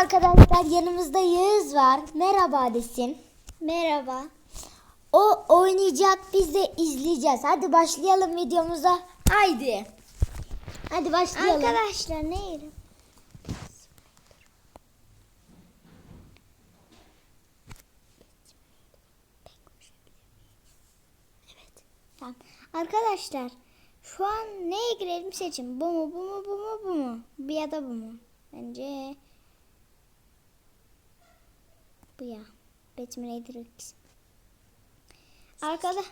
Arkadaşlar yanımızda Yağız var. Merhaba desin. Merhaba. O oynayacak biz de izleyeceğiz. Hadi başlayalım videomuza. Haydi. Hadi başlayalım. Arkadaşlar ne yerim? Evet. Tamam. Arkadaşlar şu an neye girelim seçin. Bu mu bu mu bu mu bu mu? Bu ya da bu mu? Bence bu ya. Batman ikisi. Arkadaş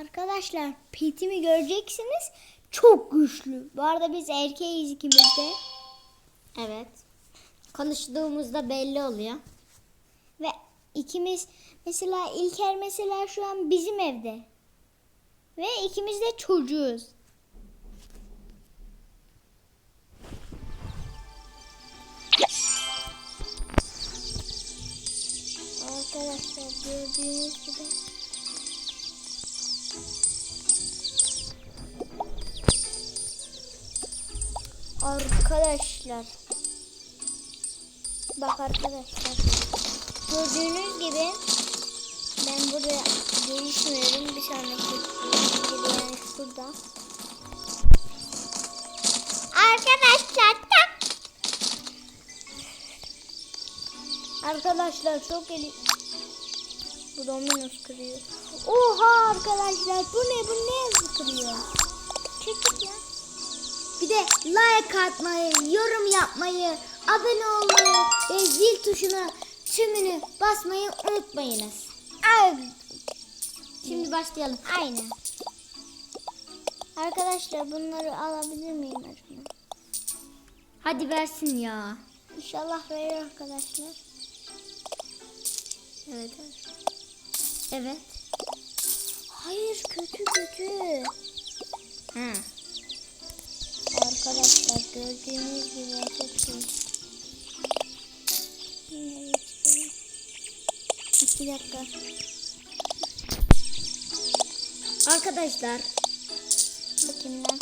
Arkadaşlar petimi göreceksiniz. Çok güçlü. Bu arada biz erkeğiz ikimiz de. Evet. Konuştuğumuzda belli oluyor. Ve ikimiz mesela İlker mesela şu an bizim evde. Ve ikimiz de çocuğuz. Arkadaşlar gördüğünüz gibi. Arkadaşlar. Bak arkadaşlar. Gördüğünüz gibi Ben burada gelişmiyorum Bir sonraki gibi yani şurada Arkadaşlar Arkadaşlar çok eli Bu Dominos kırıyor Oha arkadaşlar bu ne bu ne yazı kırıyor Çekil ya Bir de like atmayı, yorum yapmayı, abone olmayı ve zil tuşuna tümünü basmayı unutmayınız. Ay, Şimdi başlayalım. Aynen. Arkadaşlar bunları alabilir miyim acaba? Hadi versin ya. İnşallah verir arkadaşlar. Evet. Evet. Hayır kötü kötü. Ha. Arkadaşlar gördüğünüz gibi çok iyi. İki dakika. Arkadaşlar Bakayım ben.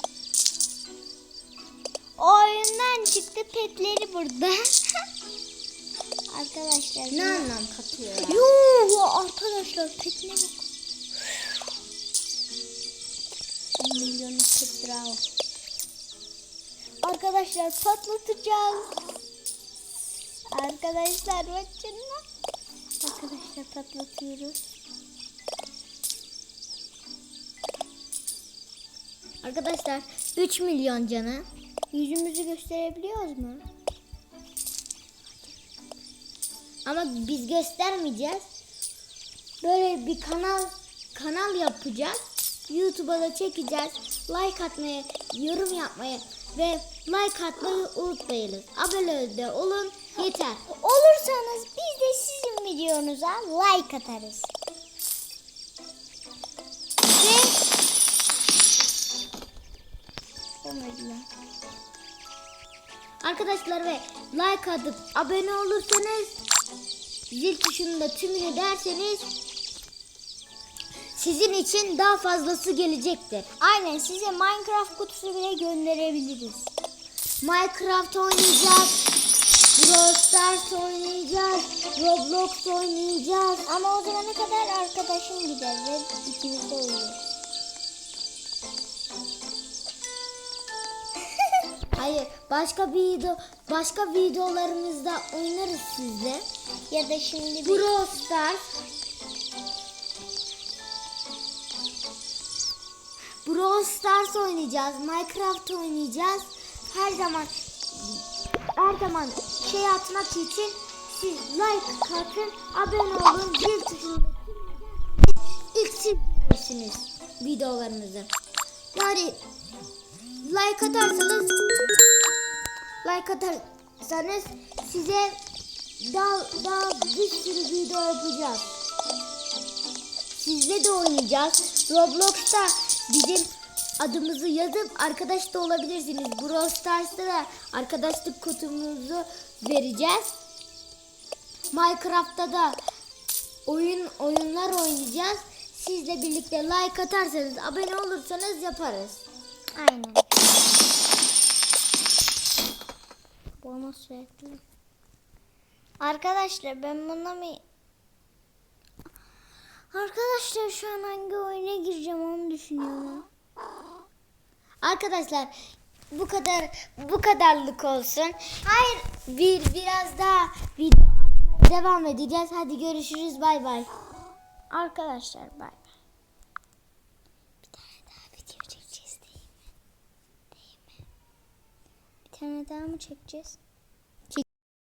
Oyundan çıktı petleri burada. arkadaşlar. ne anlam katıyor ya? Yuh arkadaşlar petine bak. Milyonu pet bravo. Arkadaşlar patlatacağız. Arkadaşlar bakın. Arkadaşlar patlatıyoruz. Arkadaşlar 3 milyon canı. Yüzümüzü gösterebiliyoruz mu? Ama biz göstermeyeceğiz. Böyle bir kanal kanal yapacağız. YouTube'a da çekeceğiz. Like atmayı, yorum yapmayı ve like atmayı unutmayınız. Abone de olun yeter. Olursanız biz de sizin videonuza like atarız. Ve o muydu lan? Arkadaşlar ve like atıp abone olursanız zil tuşunu da tümünü derseniz sizin için daha fazlası gelecektir. Aynen size Minecraft kutusu bile gönderebiliriz. Minecraft oynayacağız. Brawl Stars oynayacağız. Roblox oynayacağız. Ama o zamana kadar arkadaşım gider ve ikimiz de uyuyoruz. Hayır, başka bir video başka videolarımızda oynarız sizle. Ya da şimdi bir... Brawl Stars. Brawl Stars oynayacağız. Minecraft oynayacağız. Her zaman her zaman şey atmak için siz like atın, abone olun, zil tuşunu ilk siz videolarımızı. Yani like atarsanız like atarsanız size daha daha bir sürü video yapacağız. Sizle de oynayacağız. Roblox'ta bizim adımızı yazıp arkadaş da olabilirsiniz. Brawl Stars'ta da arkadaşlık kodumuzu vereceğiz. Minecraft'ta da oyun oyunlar oynayacağız. Sizle birlikte like atarsanız, abone olursanız yaparız. Aynen. Bonus verdim. Arkadaşlar ben buna mı... Arkadaşlar şu an hangi oyuna gireceğim onu düşünüyorum. Arkadaşlar bu kadar bu kadarlık olsun. Hayır bir biraz daha video devam edeceğiz. Hadi görüşürüz. Bay bay. Arkadaşlar bay bay. Bir tane daha video çekeceğiz değil mi? Değil mi? Bir tane daha mı çekeceğiz?